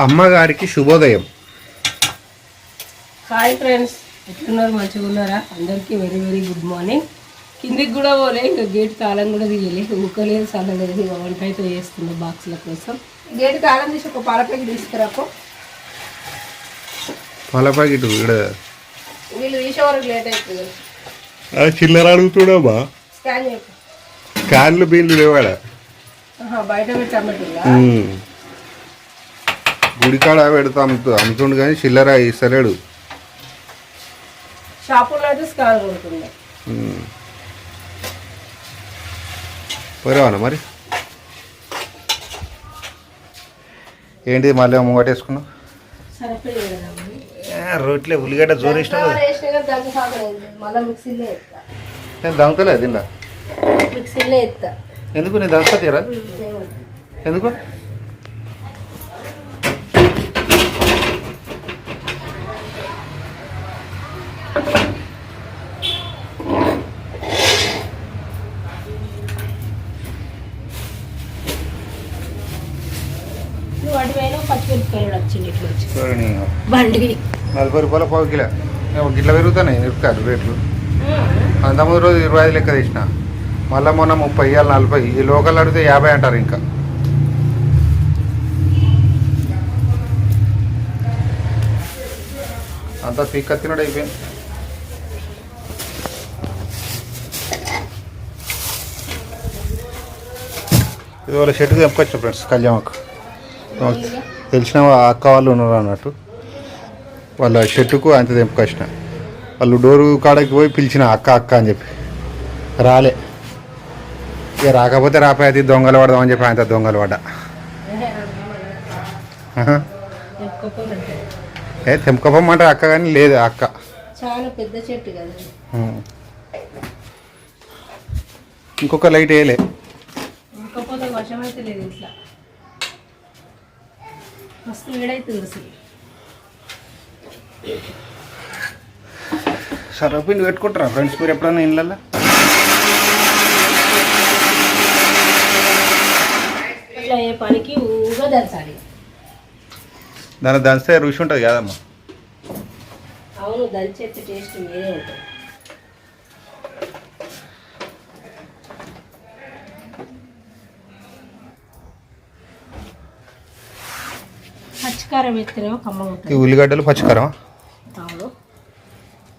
అమ్మగారికి శుభోదయం. Hi friends ఎట్లున్నారు? మంచిగా ఉన్నారా? అందరికీ వెరీ వెరీ గుడ్ మార్నింగ్. కిందికి కూడా పోలే ఇంకా గేట్ తాళం కూడా తీయలే. ఊకలేదు చల్లలేదు ఇక వంట అయితే చేస్తున్నా బాక్సుల కోసం. గేట్ తాళం తీసి ఒక పాల ప్యాకెట్ తీసుకురాకు పాల ప్యాకెట్ ఇక్కడ. వీళ్ళు తీసే వరకు లేట్ అవుతుంది చిల్లర అడుగుతున్నామా స్కాన్ చెప్పు క్యాన్లు బీన్లు లేవాడ బయట పెట్టి అమ్మటిల్లా గుడికాడ పెడతా అమ్ముతు అమ్ముతుండు కానీ చిల్లర ఇస్తలేడు. షాపులో అయితే స్కాన్ కొడుతుంది. పోరేవానా మరి? ఏంటి మళ్ళీ ముంగటేసుకున్నావు సరిపోయి కదా రోట్లే ఉల్లిగడ్డ ఎత్తా. నేను మిక్సీలో ఎత్తా. ఎందుకు? నేను దంగతా తీరా ఎందుకు నువ్వు అటు పోయినా పచ్చిమిరపకాయలు వచ్చింది ఇట్లా వచ్చి సరే నీ బండి నలభై రూపాయల పావు కిలో. గిట్ల పెరుగుతున్నాయి మిరపకాయలు రేట్లు. అంతకుముందు రోజు ఇరవై ఐదు లెక్క తీసిన. మళ్ళీ మొన్న ముప్పై ఇవాళ నలభై. ఈ లోకల్ అడిగితే యాభై అంటారు ఇంకా. అంతా పీక్ తినడు అయిపోయింది. ఇవాళ షర్ట్ తెంపుకొచ్చా ఫ్రెండ్స్ కళ్యాణకు. తెలిసిన అక్క వాళ్ళు ఉన్నారు అన్నట్టు. వాళ్ళ షర్టుకు అంత తెంపుకొచ్చిన. వాళ్ళు డోరు కాడకి పోయి పిలిచిన అక్క అక్క అని చెప్పి. రాలే. ఇక రాకపోతే రాపోయి అది దొంగలు పడదామని చెప్పి ఆయన దొంగలు పడ్డా. ఏ తెంపుకోపమ్మంటే అక్క కానీ లేదు అక్క. చాలా పెద్ద చెట్టు కదా. ఇంకొక లైట్ వేయలే. వర్షం అయితే లేదు ఇంట్లో. మస్తు వేడైతుంది అసలు. సర్వపిండి పెట్టుకుంటారా ఫ్రెండ్స్ మీరు ఎప్పుడన్నా ఇళ్ళల్లో? ఇట్లా ఏ పనికి ఊగా దంచాలి. దాన్ని దంచితే రుచి ఉంటుంది కదమ్మా. అవును దంచేస్తే టేస్ట్ వేరే ఉంటుంది. ఎత్తనేమో కమ్మగా ఈ ఉల్లిగడ్డలు పచ్చికారం అవును.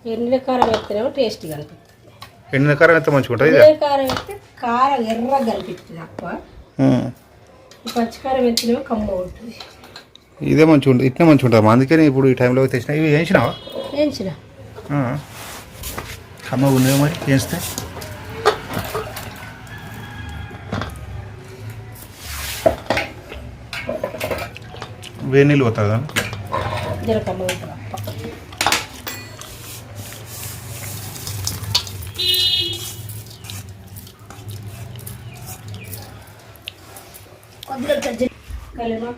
ఎన్ని కారం ఎత్తనేమో టేస్ట్గా అనిపిస్తుంది ఎండిన కారం మంచిగా ఉంటుంది ఇదే? ఎన్ని కారం ఎత్తే కారం ఎర్రగా కనిపిస్తుంది తక్కువ ఉం. ఈ పచ్చికారం కమ్మగా ఉంటుంది. ఇదే మంచిగా ఉంటుంది ఇట్నే మంచిగా ఉంటుంది అందుకని ఇప్పుడు ఈ టైంలో తెచ్చిన. ఇవి వేయించినావా? వేయించిన. అమ్మ ఉన్నాయి మరి వేస్తే వేడి నీళ్ళు పోతుంది?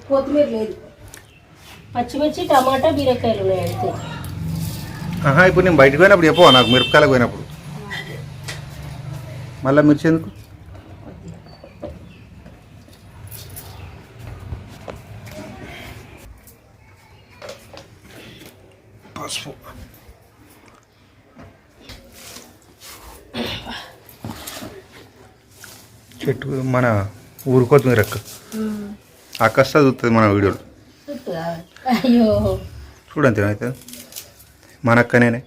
కొత్తిమీర లేదు. పచ్చిమిర్చి టమాటా బీరకాయలు ఉన్నాయి అంతే. ఇప్పుడు నేను బయటకు పోయినప్పుడు చెప్పవా నాకు మిరపకాయలకు పోయినప్పుడు? మళ్ళీ మిర్చి ఎందుకు పసుపు చెట్టు మన ఊరు కొత్తిమీర అక్క అక్కస్తా చూస్తుంది మన వీడియోలో. చూడంతే అయితే? మన అక్కనేనే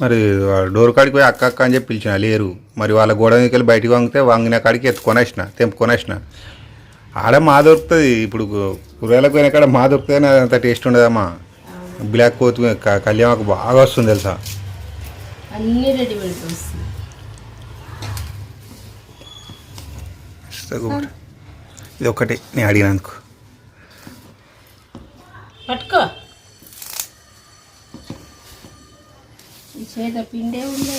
మరి ఆ డోర్ కాడికి పోయి అక్క అక్క అని చెప్పి పిలిచిన లేరు. మరి వాళ్ళ గోడ మీదకి వెళ్ళి బయటికి వంగితే వంగిన కాడికి ఎత్తుకొనేసిన తెంపుకొనేసిన ఆడ మా దొరుకుతుంది. ఇప్పుడు కూరగాయలకు పోయిన కాడ మా దొరుకుతుంది అంత టేస్ట్ ఉండదమ్మా. బ్లాక్ కోతి కళ్యాణకు బాగా వస్తుంది తెలుసా? అన్నీ రెడీమేడ్ వస్తుంది. ఇది ఒకటి నేను అడిగినందుకు. పట్టుకో. చేత పిండే ఉండే.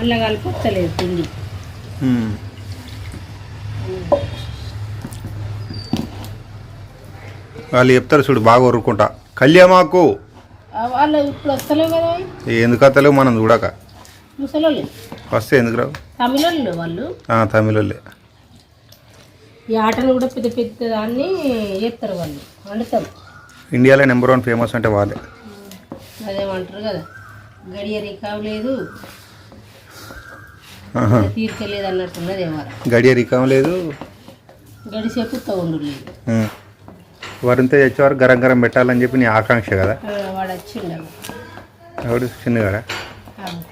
అలా కలిపొత్తలేదు పిండి. వాళ్ళు చెప్తారు చూడు బాగా ఊరుకుంటా. కళ్యామాకు. వాళ్ళు ఇప్పుడు వస్తలేవు కదా ఎందుకు అత్తలేవు మనం చూడక? ముసలోళ్ళు. వస్తే ఎందుకు రావు? తమిళోళ్ళు వాళ్ళు. తమిళోళ్ళే. ఈ ఆటను కూడా పెద్ద పెద్ద దాన్ని చేస్తారు వాళ్ళు వండుతారు. ఇండియాలో నెంబర్ వన్ ఫేమస్ అంటే వాళ్ళే. అదేమంటారు కదా గడియ రికావు లేదు. తీర్చలేదు అన్నట్టున్నది ఏమో గడియ రికం లేదు. గడిసేపు ఉండు లేదు. వారింత తెచ్చేవారు గరం గరం పెట్టాలని చెప్పి నీ ఆకాంక్ష కదా? వాడు వచ్చిండు ఎవడు?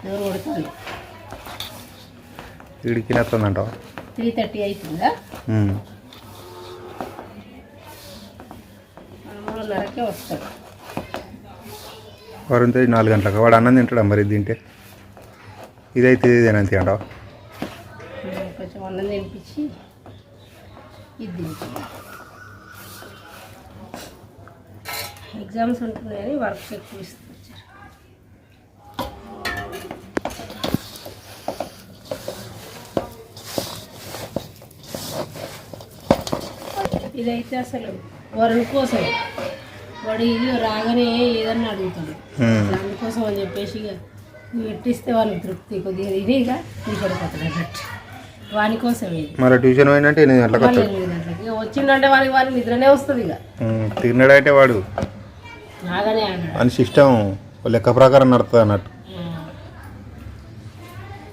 ఎవరు కొడతాను వీడికి నచ్చుందంటావా త్రీ థర్టీ అవుతుందా. మూడున్నరకే వస్తాడు. నాలుగు గంటలకు వాడు అన్నం తింటాడా మరి ఇది తింటే? ఇదైతే ఇదేనంతే అంటావా ఉమ్, కొంచెం అన్నం తినిపించి ఇది ఎగ్జామ్స్ ఉంటున్నాయని వర్క్ ఎక్కువ ఇస్తారు ఇదైతే అసలు వరుణ్ కోసం. వాడు ఇది రాగానే ఏదన్నా అడుగుతాడు. ఉం. దానికోసం అని చెప్పేసి ఇక ఎట్టిస్తే వాళ్ళకి తృప్తి కొద్దిగా ఇది ఇక తీపడిపోతాడు అన్నట్టు. వాని కోసం మరి ట్యూషన్ పోయినంటే ఎనిమిది గంటలకు వచ్చిండంటే వానికి వానికి నిద్రనే వస్తుంది ఇక. తిన్నాడంటే వాడు. అని సిస్టమ్ లెక్క ప్రకారం నడుతుంది అన్నట్టు.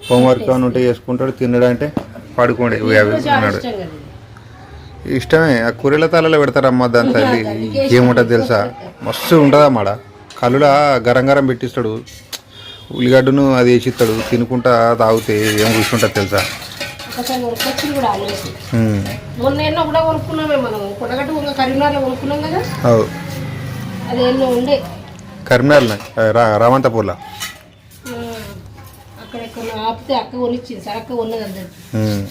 హోంవర్క్ ఏమైనా ఉంటే చేసుకుంటాడు తినడంటే పడుకోండి ఇది. ఇష్టమే ఆ కూరల తలలో పెడతారమ్మా దాని తల్లి ఏముంటుంది తెలుసా? మస్తు ఉంటుందా మాడ కళ్ళులా గరం గరం పెట్టిస్తాడు. ఉల్లిగడ్డను అది వేసిస్తాడు తినుకుంటా తాగితే ఏం కూర్చుంటుంది తెలుసా? కూడా ఆలోచి ఉమ్. మొన్న ఎన్నో కూడా కొనుక్కున్నామే మనం. కొట్టగట్టు ఒక కరీంనగర్లో కొనుక్కున్నాం కదా? అవు అది ఎన్నో ఉండే కరీంనగర్లో రామంతపూర్లో. అక్కడ ఎక్కడ ఆపితే అక్క కొనిచ్చింది సార్ అక్క ఉన్నది అందరికి ఉమ్.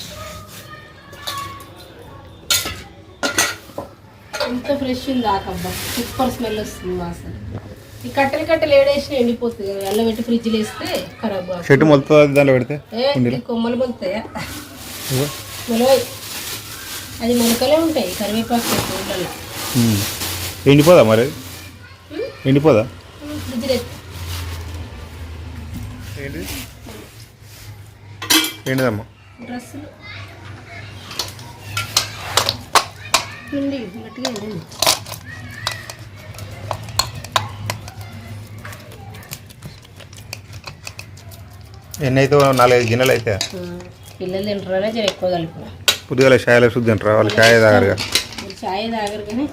ఎంత ఫ్రెష్ ఉంది ఆకబ్బా సూపర్ స్మెల్ వస్తుంది వాసన. ఈ కట్టెలు కట్టెలు ఏడేసిన ఎండిపోతుంది కదా అల్ల పెట్టి ఫ్రిడ్జ్లో వేస్తే ఖరాబ్. చెట్టు మొలుతుంది దాంట్లో పెడితే? కొమ్మలు మొలుతాయా? ఇదిగో. మొలవై. అది మొలకలే ఉంటాయి కరివేపాకు చెట్టు. ఎండిపోదా మరి? ఎండిపోదా? ఏంటి? ఏంటిదమ్మా? డ్రెస్సులు. పిండి గట్టిగా ఎండింది ఎన్ని అయితే నాలుగైదు గిన్నెలు అయితే. పిల్లలు తింటారనే జర ఎక్కువ కలిపిన పొద్దుగాల ఛాయలు శుద్ధి తింటారా? వాళ్ళు ఛాయ్ తాగరుగా. చాయ్ తాగరు కానీ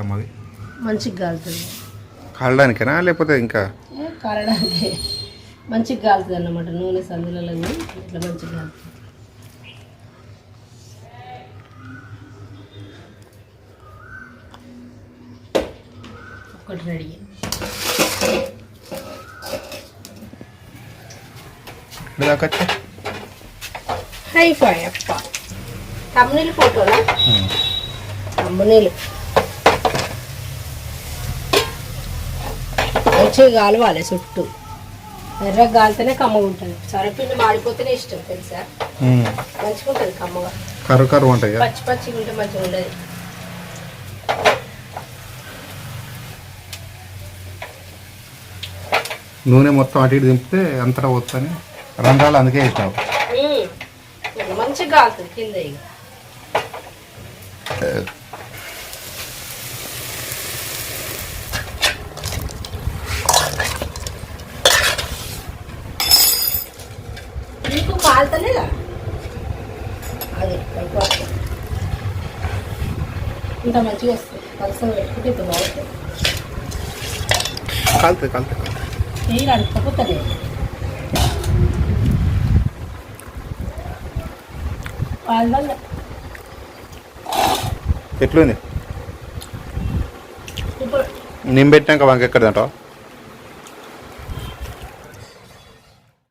దేనికమ్మా అది. మంచిగా కాలుతుంది. కాలడానికేనా? లేకపోతే ఇంకా? ఏ, కాలడానికి. మంచిగా కాలుతుంది అన్నమాట. నూనె సందులలో ఇట్లా మంచిగా కాలుతుంది. ఒకటి రెడీ. ఎక్కడ దాకా వచ్చా? హై ఫై అప్ప. తమ్మునీళ్ళు ఫోటోనా? తమ్మునీళ్ళు మంచిగా కాలవాలి చుట్టూ. ఎర్రగా కాలితేనే కమ్మగా ఉంటుంది. సరపిండి మాడిపోతేనే ఇష్టం తెలుసా. మంచిగా ఉంటుంది కమ్మగా. కర్ర కర్ర ఉంటాయి? పచ్చి పచ్చిగా ఉంటే మంచిగా ఉండదు. నూనె మొత్తం అటు ఇటు దింపితే అంతటా పోతుందని రంధ్రాలు అందుకే. ఇట్లా మంచిగా కాలుతుంది కింద ఇక నీకు కాలుతలేదా అది అయిపోతుంది ఇంత మంచిగా వస్తుంది. పలసగా పెట్టుకుంటే ఇంత బాగుంటుంది. కాలుతుంది కాలుతుంది నీళ్ళు అడుక్కపోతుంది పాలు ఎట్లుంది? నేను పెట్టినాక వంక ఎక్కడ తింటావు?